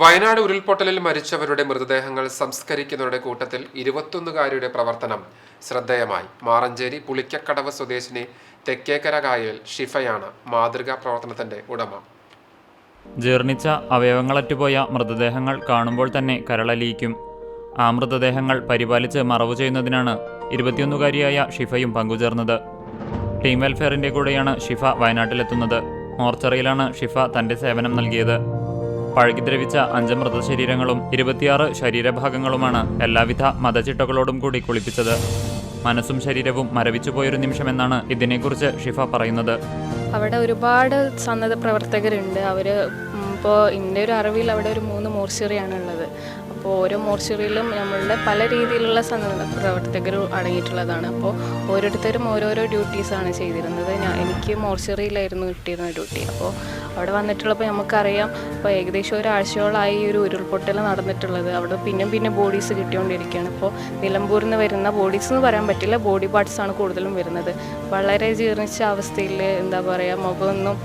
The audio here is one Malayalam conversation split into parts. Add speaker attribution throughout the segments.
Speaker 1: വയനാട് ഉരുൾപൊട്ടലിൽ മരിച്ചവരുടെ മൃതദേഹങ്ങൾ സംസ്കരിക്കുന്നവരുടെ കൂട്ടത്തിൽ ഇരുപത്തൊന്നുകാരിയുടെ പ്രവർത്തനം ശ്രദ്ധേയമായി. മാറഞ്ചേരി പുളിക്കക്കടവ് സ്വദേശിനി തെക്കേക്കര കായൽ ഷിഫയാണ് മാതൃകാ പ്രവർത്തനത്തിന്റെ ഉടമ.
Speaker 2: ജീർണിച്ച അവയവങ്ങളറ്റുപോയ മൃതദേഹങ്ങൾ കാണുമ്പോൾ തന്നെ കരളലിയിക്കും. ആ മൃതദേഹങ്ങൾ പരിപാലിച്ച് മറവു ചെയ്യുന്നതിനാണ് ഇരുപത്തിയൊന്നുകാരിയായ ഷിഫയും പങ്കുചേർന്നത്. ടീം വെൽഫെയറിന്റെ കൂടെയാണ് ഷിഫ വയനാട്ടിലെത്തുന്നത്. മോർച്ചറിയിലാണ് ഷിഫ തന്റെ സേവനം നൽകിയത്. പഴകിദ്രവിച്ച അഞ്ച് മൃതശരീരങ്ങളും ഇരുപത്തിയാറ് ശരീരഭാഗങ്ങളുമാണ് എല്ലാവിധ മതചിട്ടകളോടും കൂടി കുളിപ്പിച്ചത്. മനസ്സും ശരീരവും മരവിച്ചു പോയൊരു നിമിഷമെന്നാണ് ഇതിനെക്കുറിച്ച് ഷിഫ പറയുന്നത്.
Speaker 3: അവിടെ ഒരുപാട് സന്നദ്ധ പ്രവർത്തകരുണ്ട്. അവർ ഇപ്പോൾ എന്റെ ഒരു അറിവിൽ അവിടെ ഒരു മൂന്ന് മോർച്ചറിയാണ് ഉള്ളത് അപ്പോൾ ഓരോ മോർച്ചറിയിലും നമ്മളുടെ പല രീതിയിലുള്ള സന്നദ്ധ പ്രവർത്തകർ അടങ്ങിയിട്ടുള്ളതാണ്. അപ്പോൾ ഓരോരുത്തരും ഓരോരോ ഡ്യൂട്ടീസാണ് ചെയ്തിരുന്നത്. ഞാൻ എനിക്ക് മോർച്ചറിയിലായിരുന്നു കിട്ടിയിരുന്ന ഡ്യൂട്ടി അപ്പോൾ അവിടെ വന്നിട്ടുള്ളപ്പോൾ നമുക്കറിയാം ഇപ്പോൾ ഏകദേശം ഒരാഴ്ചയോളമായി ഈ ഒരു ഉരുൾപൊട്ടൽ നടന്നിട്ടുള്ളത്. അവിടെ പിന്നെ പിന്നെ ബോഡീസ് കിട്ടിക്കൊണ്ടിരിക്കുകയാണ്. ഇപ്പോൾ നിലമ്പൂരിൽ നിന്ന് വരുന്ന ബോഡീസ് എന്ന് പറയാൻ പറ്റില്ല ബോഡി പാർട്സ് ആണ് കൂടുതലും വരുന്നത്. വളരെ ജീർണിച്ച അവസ്ഥയിൽ എന്താ പറയുക മുഖമൊന്നും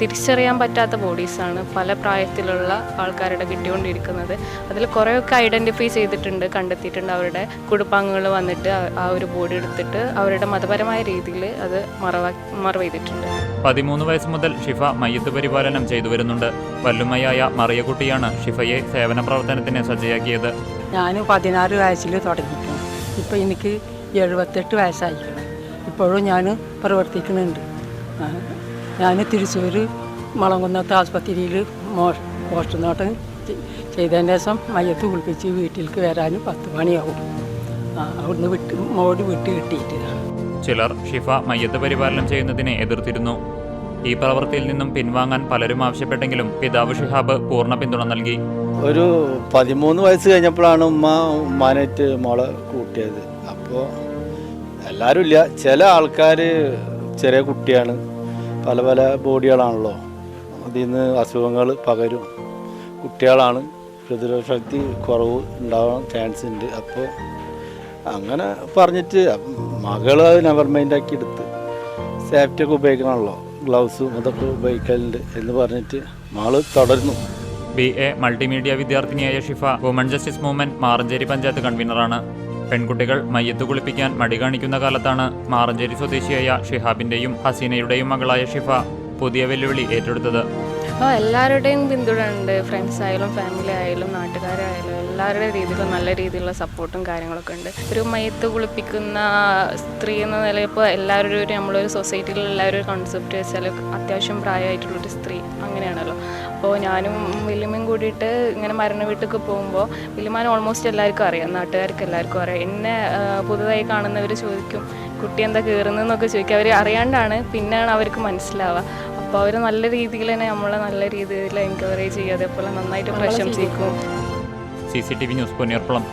Speaker 3: തിരിച്ചറിയാൻ പറ്റാത്ത ബോഡീസാണ് പല പ്രായത്തിലുള്ള ആൾക്കാരുടെ കിട്ടിക്കൊണ്ടിരിക്കുന്നത്. അതിൽ കുറേയൊക്കെ ഐഡന്റിഫൈ ചെയ്തിട്ടുണ്ട് കണ്ടെത്തിയിട്ടുണ്ട് അവരുടെ കുടുംബാംഗങ്ങൾ വന്നിട്ട് ആ- ഒരു ബോഡി എടുത്തിട്ട് അവരുടെ മതപരമായ രീതിയിൽ അത് മറവാ മറവ് ചെയ്തിട്ടുണ്ട്
Speaker 2: പതിമൂന്ന് വയസ്സ് മുതൽ ഷിഫ മയ്യത്ത് പരിപാലനം ചെയ്തു വരുന്നുണ്ട്. വല്ലുമ്മയായ മറിയക്കുട്ടിയാണ് ഷിഫയെ സേവന പ്രവർത്തനത്തിന് സജ്ജയാക്കിയത്.
Speaker 4: ഞാൻ പതിനാറ് വയസ്സിൽ തുടങ്ങിയിട്ടു ഇപ്പോൾ എനിക്ക് എഴുപത്തെട്ട് വയസ്സായിരിക്കണം ഇപ്പോഴും ഞാൻ പ്രവർത്തിക്കുന്നുണ്ട്. ഞാൻ തൃശ്ശൂർ മളംകുന്നത്തെ ആശുപത്രിയിൽ മോ പോസ്റ്റ്മോർട്ടം ചെയ്തതിന് ശേഷം മയ്യത്ത് കുളിപ്പിച്ച് വീട്ടിലേക്ക് വരാനും പത്ത് മണിയാവും. അവിടുന്ന് വിട്ട് മോടി വിട്ട് കിട്ടിയിട്ട്.
Speaker 2: ചിലർ ഷിഫ മയ്യത്ത് പരിപാലനം ചെയ്യുന്നതിനെ എതിർത്തിരുന്നു. ഈ പ്രവൃത്തിയിൽ നിന്നും പിൻവാങ്ങാൻ പലരും ആവശ്യപ്പെട്ടെങ്കിലും പിതാവ് ഷിഹാബ് പൂർണ പിന്തുണ നൽകി.
Speaker 5: ഒരു പതിമൂന്ന് വയസ്സ് കഴിഞ്ഞപ്പോഴാണ് ഉമ്മ ഉമ്മാനായിട്ട് മോളെ കൂട്ടിയത്. അപ്പോൾ എല്ലാവരും ഇല്ല. ചില ആൾക്കാർ ചെറിയ കുട്ടിയാണ്. പല പല ബോഡികളാണല്ലോ. അതിൽ നിന്ന് അസുഖങ്ങൾ പകരും. കുട്ടികളാണ്. പ്രതിരോധ ശക്തി കുറവ് ഉണ്ടാവാൻ ചാൻസ് ഉണ്ട്. അപ്പോൾ അങ്ങനെ പറഞ്ഞിട്ട് മകൾ അത് നെവർ മൈൻഡാക്കി എടുത്ത്. സേഫ്റ്റി ഒക്കെ ഉപയോഗിക്കണമല്ലോ. ഗ്ലൗസും അതൊക്കെ ഉപയോഗിക്കലുണ്ട് എന്ന് പറഞ്ഞിട്ട് മകൾ തുടരുന്നു.
Speaker 2: B A multimedia വിദ്യാർത്ഥിനിയായ Shifa woman justice movement Maranchery panchayat കൺവീനറാണ് പെൺകുട്ടികൾ മയ്യത്ത് കുളിപ്പിക്കാൻ മടി കാണിക്കുന്ന കാലത്താണ് മാറഞ്ചേരി സ്വദേശിയായ ഷിഹാബിന്റെയും ഹസീനയുടെയും മകളായ ഷിഫ പുതിയ വെല്ലുവിളി ഏറ്റെടുത്തത്.
Speaker 3: എല്ലാവരുടെയും പിന്തുണ ഉണ്ട് ഫ്രണ്ട്സ് ആയാലും ഫാമിലി ആയാലും നാട്ടുകാരായാലും എല്ലാവരുടെ രീതിയിലും നല്ല രീതിയിലുള്ള സപ്പോർട്ടും കാര്യങ്ങളൊക്കെ ഉണ്ട്. ഒരു മയത്ത് കുളിപ്പിക്കുന്ന സ്ത്രീ എന്ന നിലയിൽ ഇപ്പോൾ എല്ലാവരും ഒരു നമ്മളൊരു സൊസൈറ്റിയിൽ എല്ലാവരും ഒരു കോൺസെപ്റ്റ് വെച്ചാൽ അത്യാവശ്യം പ്രായമായിട്ടുള്ളൊരു സ്ത്രീ അങ്ങനെയാണല്ലോ. അപ്പോൾ ഞാനും വലിയമ്മയും കൂടിയിട്ട് ഇങ്ങനെ മരണ വീട്ടിലേക്ക് പോകുമ്പോൾ വലിയമാൻ ഓൾമോസ്റ്റ് എല്ലാവർക്കും അറിയാം നാട്ടുകാർക്ക് എല്ലാവർക്കും അറിയാം. എന്നെ പുതുതായി കാണുന്നവർ ചോദിക്കും കുട്ടി എന്താ കയറുന്നതെന്നൊക്കെ ചോദിക്കും. അവർ അറിയാണ്ടാണ് പിന്നെയാണ് അവർക്ക് മനസ്സിലാവുക. അപ്പോൾ അവർ നല്ല രീതിയിൽ തന്നെ നമ്മളെ നല്ല രീതിയിൽ എൻകറേജ് ചെയ്യുക അതേപോലെ നന്നായിട്ട് പ്രശംസിക്കും.
Speaker 2: C C T V news Ponniyarkulam